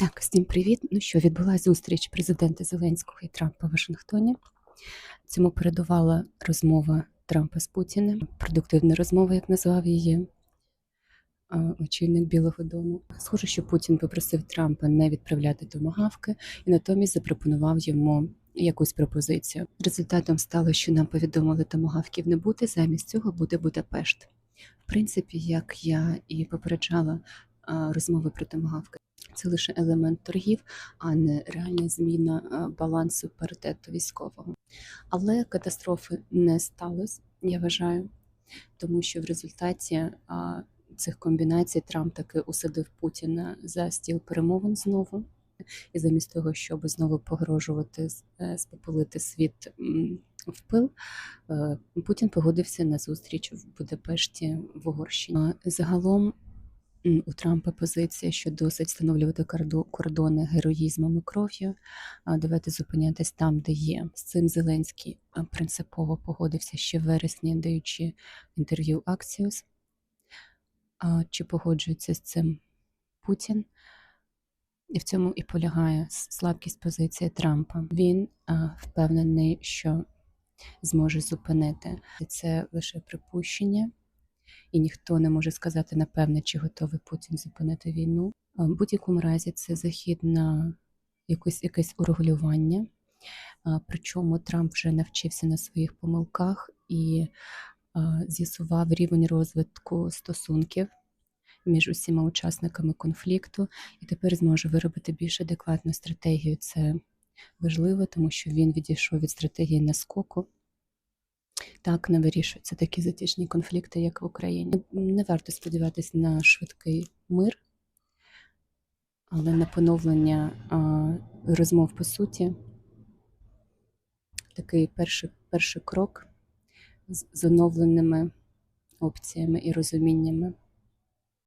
Так, всім привіт. Ну що, відбулася зустріч президента Зеленського і Трампа в Вашингтоні. Цьому передувала розмова Трампа з Путіним, продуктивна розмова, як назвав її очільник Білого Дому. Схоже, що Путін попросив Трампа не відправляти томагавки і натомість запропонував йому якусь пропозицію. Результатом стало, що нам повідомили томагавків не бути. Замість цього буде Будапешт. В принципі, як я і попереджала розмови про томагавки. Це лише елемент торгів, а не реальна зміна балансу паритету військового. Але катастрофи не сталося, я вважаю, тому що в результаті цих комбінацій Трамп таки усадив Путіна за стіл перемовин знову. І замість того, щоб знову погрожувати е, спопилити світ в пил, е, Путін погодився на зустріч в Будапешті в Угорщині. Загалом у Трампа позиція, що досить встановлювати кордони героїзмом і кров'ю. Давайте зупинятись там, де є. З цим Зеленський принципово погодився ще в вересні, даючи інтерв'ю Axios. А Чи погоджується з цим Путін? І в цьому і полягає слабкість позиції Трампа. Він а, впевнений, що зможе зупинити це лише припущення, і ніхто не може сказати напевне, чи готовий Путін зупинити війну. В будь-якому разі це захід на якось якесь урегулювання. Причому Трамп вже навчився на своїх помилках і з'ясував рівень розвитку стосунків між усіма учасниками конфлікту, і тепер зможе виробити більш адекватну стратегію. Це важливо, тому що він відійшов від стратегії наскоку. Так не вирішуються такі затяжні конфлікти, як в Україні. Не варто сподіватися на швидкий мир, але на поновлення а, розмов по суті такий перший, перший крок з, з оновленими опціями і розуміннями.